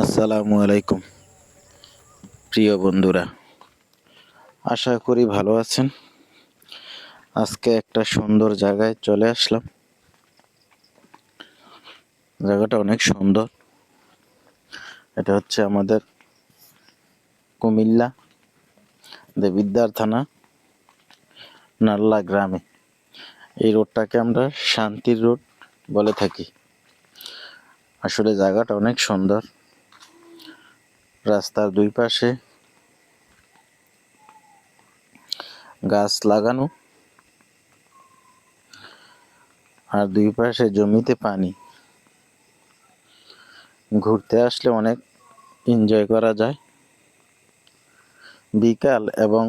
আসসালামু আলাইকুম, প্রিয় বন্ধুরা। আশা করি ভালো আছেন। আজকে একটা সুন্দর জায়গায় চলে আসলাম। জায়গাটা অনেক সুন্দর। এটা হচ্ছে আমাদের কুমিল্লা দেবিদ্যার থানা, নাল্লা গ্রামে। এই রোডটাকে আমরা শান্তির রোড বলে থাকি। আসলে জায়গাটা অনেক সুন্দর। রাস্তার দুই পাশে গাছ লাগানো আর দুই পাশে জমিতে পানি। ঘুরতে আসলে অনেক এনজয় করা যায়। বিকাল এবং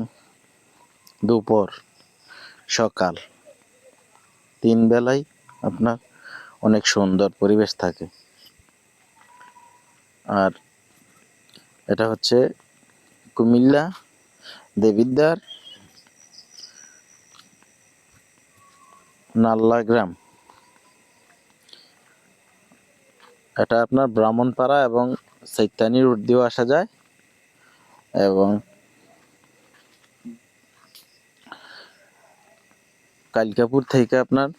দুপুর, সকাল তিন বেলায় আপনার অনেক সুন্দর পরিবেশ থাকে। আর এটা হচ্ছে কুমিল্লা দেবিদ্দার নাল্লা গ্রাম। এটা আপনার ব্রাহ্মণপাড়া এবং সৈতানি রোড দিয়েও আসা যায় এবং কালিকাপুর থেকে আপনার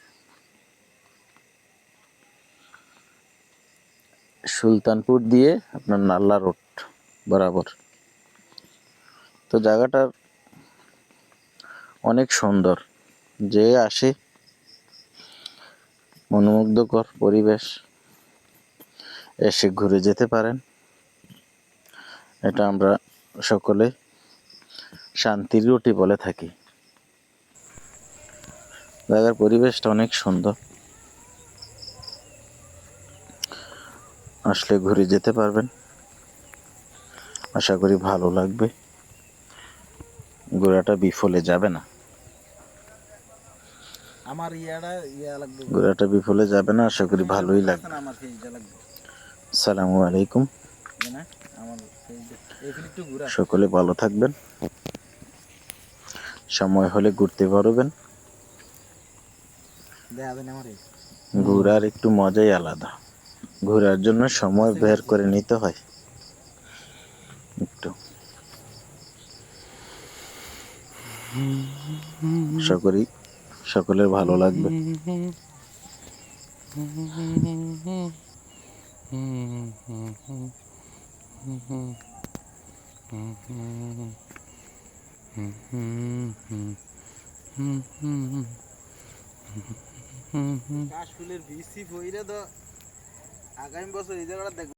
সুলতানপুর দিয়ে আপনার নাল্লা রোড। বরাবর। তো জায়গাটার অনেক সুন্দর। যে আসে, মনোমুগ্ধকর পরিবেশ, এসে ঘুরে যেতে পারেন। এটা আমরা সকলে শান্তির রুটি বলে থাকি। জায়গার পরিবেশটা অনেক সুন্দর। আসলে ঘুরে যেতে পারবেন। আশা করি ভালো লাগবে। ঘোড়াটা বিফলে যাবে না। আমার ইয়াটা ইয়া লাগবে। ঘোড়াটা বিফলে যাবে না আশা করি ভালোই লাগবে। আমার ফেজটা লাগবে। সালামু আলাইকুম। সকলে ভালো থাকবেন। সময় হলে ঘুরতে পারবেন। ঘোরার একটু মজাই আলাদা। ঘোরার জন্য সময় বের করে নিতে হয়। একটু। আশা করি সকলের ভালো লাগবে। কাশফুলের বিসি ফইরা তো আগামী বছর এই জায়গাটা